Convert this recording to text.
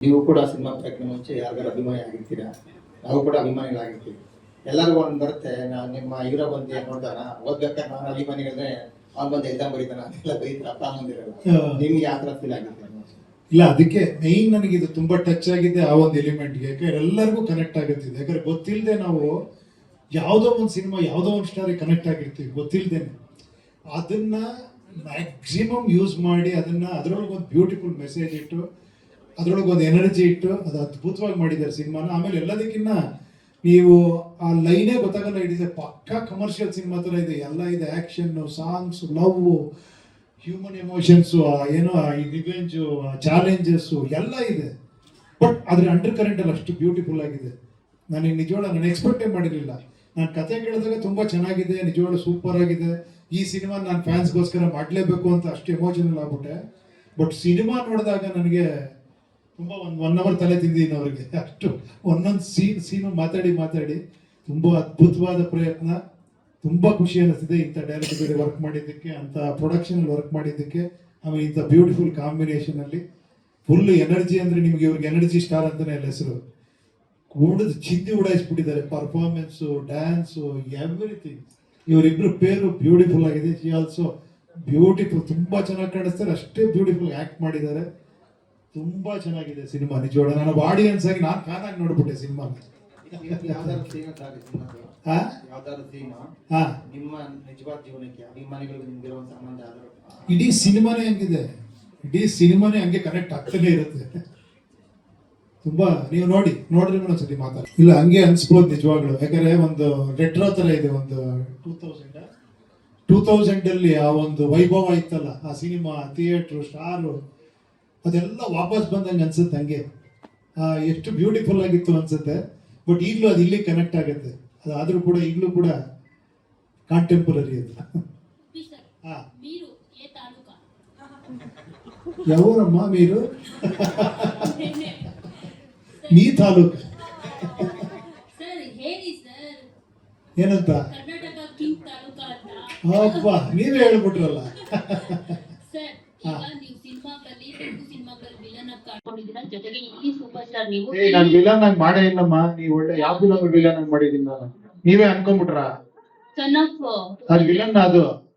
ನೀವು ಕೂಡ ಸಿನಿಮಾ ಪ್ರಯತ್ನ ಮುಂಚೆ ಯಾರಿಗಾರ ಅಭಿಮಾನಿ ಆಗಿರ್ತೀರಾ? ನಾವು ಕೂಡ ಅಭಿಮಾನಿಗಳಾಗಿರ್ತೀವಿ. ಎಲ್ಲರಿಗೂ ಒಂದು ಬರುತ್ತೆ ನಾನು ನಿಮ್ಮ ಹೀರೋ ಬಂದು ನೋಡ್ದಾನ ಓದ್ಬೇಕಾದ್ರೆ ನಾನು ಅಭಿಮಾನಿಗಳೇ ಅವ್ನು ಬಂದು ಎಕ್ಸಾಮ್ ಬರೀತಾನ ಅದೆಲ್ಲ ಬರೀತಾರ ಅಪ್ಪ ಅಮ್ಮಂದಿರಲ್ಲ ನಿಮ್ಗೆ ಯಾವ ಥರ ಫೀಲ್ ಆಗುತ್ತೆ? ಇಲ್ಲ ಅದಕ್ಕೆ ಮೈನ್ ನನಗೆ ಇದು ತುಂಬಾ ಟಚ್ ಆಗಿದೆ ಆ ಒಂದು ಎಲಿಮೆಂಟ್ಗೆ ಯಾಕಂದ್ರೆ ಎಲ್ಲರಿಗೂ ಕನೆಕ್ಟ್ ಆಗುತ್ತಿದೆ. ಯಾಕಂದ್ರೆ ಗೊತ್ತಿಲ್ಲದೆ ನಾವು ಯಾವುದೋ ಒಂದು ಸಿನಿಮಾ ಯಾವುದೋ ಒಂದು ಸ್ಟಾರಿ ಕನೆಕ್ಟ್ ಆಗಿರ್ತೀವಿ ಗೊತ್ತಿಲ್ಲದೇನೆ ಅದನ್ನ ಮ್ಯಾಕ್ಸಿಮಮ್ ಯೂಸ್ ಮಾಡಿ ಅದನ್ನ ಅದರೊಳಗೆ ಒಂದು ಬ್ಯೂಟಿಫುಲ್ ಮೆಸೇಜ್ ಇಟ್ಟು ಅದರೊಳಗೆ ಒಂದು ಎನರ್ಜಿ ಇಟ್ಟು ಅದು ಅದ್ಭುತವಾಗಿ ಮಾಡಿದ್ದಾರೆ ಸಿನಿಮಾನ. ಆಮೇಲೆ ಎಲ್ಲದಕ್ಕಿಂತ ನೀವು ಆ ಲೈನೇ ಗೊತ್ತಾಗಲ್ಲ ಹಿಡಿದೆ ಪಕ್ಕಾ ಕಮರ್ಷಿಯಲ್ ಸಿನಿಮಾ ಥರ ಇದೆ. ಎಲ್ಲ ಇದೆ action songs love human emotions ಏನೋ ಈ ರಿವೆಂಜು ಚಾಲೆಂಜಸ್ಸು ಎಲ್ಲ ಇದೆ. ಬಟ್ ಅದ್ರ ಅಂಡರ್ ಕರೆಂಟ್ ಅಲ್ಲಿ ಅಷ್ಟು ಬ್ಯೂಟಿಫುಲ್ ಆಗಿದೆ. ನನಗೆ ನಿಜವಾಳ ನಾನು ಎಕ್ಸ್ಪೆಕ್ಟೇ ಮಾಡಿರಲಿಲ್ಲ. ನಾನು ಕತೆ ಕೇಳಿದಾಗ ತುಂಬ ಚೆನ್ನಾಗಿದೆ ನಿಜವಾಳ ಸೂಪರ್ ಆಗಿದೆ. ಈ ಸಿನಿಮಾ ನಾನು ಫ್ಯಾನ್ಸ್ಗೋಸ್ಕರ ಮಾಡಲೇಬೇಕು ಅಂತ ಅಷ್ಟು ಎಮೋಷನಲ್ ಆಗ್ಬಿಟ್ಟೆ. ಬಟ್ ಸಿನಿಮಾ ನೋಡಿದಾಗ ನನಗೆ ತುಂಬ ಒಂದು ಒನ್ ಅವರ್ ತಲೆ ತಿಂದಿದ್ದೀನಿ ಅವರಿಗೆ ಅಷ್ಟು ಒಂದೊಂದು ಸೀನ್ ಸೀನು ಮಾತಾಡಿ ಮಾತಾಡಿ ತುಂಬ ಅದ್ಭುತವಾದ ಪ್ರಯತ್ನ. ತುಂಬ ಖುಷಿ ಅನಿಸ್ತಿದೆ ಇಂಥ ಡೈರೆಕ್ಟ್ ಬೇರೆ ವರ್ಕ್ ಮಾಡಿದ್ದಕ್ಕೆ ಅಂತ ಪ್ರೊಡಕ್ಷನಲ್ಲಿ ವರ್ಕ್ ಮಾಡಿದ್ದಕ್ಕೆ, ಆಮೇಲೆ ಇಂಥ ಬ್ಯೂಟಿಫುಲ್ ಕಾಂಬಿನೇಷನ್ ಅಲ್ಲಿ. ಫುಲ್ ಎನರ್ಜಿ ಅಂದ್ರೆ ನಿಮಗೆ ಇವ್ರಿಗೆ ಎನರ್ಜಿ ಸ್ಟಾರ್ ಅಂತಲೇ ಎಲ್ಲ ಹೆಸರು. ಕೂಡದು ಚಿಂದಿ ಉಡಾಯಿಸ್ಬಿಟ್ಟಿದ್ದಾರೆ. ಪರ್ಫಾರ್ಮೆನ್ಸು ಡ್ಯಾನ್ಸು ಎವ್ರಿಥಿಂಗ್ ಇವರಿಬ್ಬರು ಪೇರು ಬ್ಯೂಟಿಫುಲ್ ಆಗಿದೆ. ಶಿ ಆಲ್ಸೋ ಬ್ಯೂಟಿಫುಲ್ ತುಂಬಾ ಚೆನ್ನಾಗಿ ಕಾಣಿಸ್ತಾರೆ. ಅಷ್ಟೇ ಬ್ಯೂಟಿಫುಲ್ ಆಕ್ಟ್ ಮಾಡಿದ್ದಾರೆ. ತುಂಬಾ ಚೆನ್ನಾಗಿದೆ ಸಿನಿಮಾ. ನಿಜವಾಡ ನಾನು ಆಡಿಯನ್ಸ್ ಆಗಿ ನಾನು ಕಾನಾಗಿ ನೋಡ್ಬಿಟ್ಟೆ ಸಿನಿಮಾ. ನಿಜವಾದ ಇಡೀ ಸಿನಿಮಾನೇ ಹಂಗಿದೆ. ಇಡೀ ಸಿನಿಮಾನೇ ಹಂಗೆ ಕನೆಕ್ಟ್ ಆಗ್ತಾನೆ ಇರುತ್ತೆ. ತುಂಬಾ ನೀವು ನೋಡಿ ನೋಡ್ರಿ ಒಂದ್ಸತಿ ಮಾತಾಡಿ. ಇಲ್ಲ ಹಂಗೆ ಅನ್ಸ್ಬೋದು ನಿಜವಾಗ್ಲು. ಯಾಕಂದ್ರೆ ಒಂದು ರೆಟ್ರೋ ತರ ಇದೆ ಒಂದು ಟೂ ತೌಸಂಡ್ ಟೂ ತೌಸಂಡ್ ಅಲ್ಲಿ ಆ ಒಂದು ವೈಭವ ಇತ್ತಲ್ಲ ಆ ಸಿನಿಮಾ ಥಿಯೇಟ್ರು ಸ್ಟಾರು ಅದೆಲ್ಲ ವಾಪಸ್ ಬಂದಂಗೆ ಅನ್ಸುತ್ತೆ ಹಂಗೆ. ಎಷ್ಟು ಬ್ಯೂಟಿಫುಲ್ ಆಗಿತ್ತು ಅನ್ಸುತ್ತೆ. ಬಟ್ ಈಗಲೂ ಅದು ಇಲ್ಲಿ ಕನೆಕ್ಟ್ ಆಗುತ್ತೆ. ಅದು ಕೂಡ ಈಗಲೂ ಕೂಡ ಕಾಂಟೆಂಪರರಿ ಅದು. ಯಾವೂರಮ್ಮ ಮೀರು? ನೀ ತಾಲೂಕು. ಏನಂತ? ಅಪ್ಪ ನೀವೇ ಹೇಳ್ಬಿಟ್ರಲ್ಲ. ಏ ನಾನು ವಿಲನ್ ಆಗಿ ಮಾಡೇ ಇಲ್ಲಮ್ಮ. ನೀವು ಒಳ್ಳೆ ಯಾವ ಫಿಲಮ್ ವಿಲನ್ ಆಗಿ ಮಾಡಿದೀನಿ ನಾನು? ನೀವೇ ಅನ್ಕೊಂಡ್ಬಿಟ್ರ? ಸನ್ ಅದು ವಿಲನ್ ಅದು.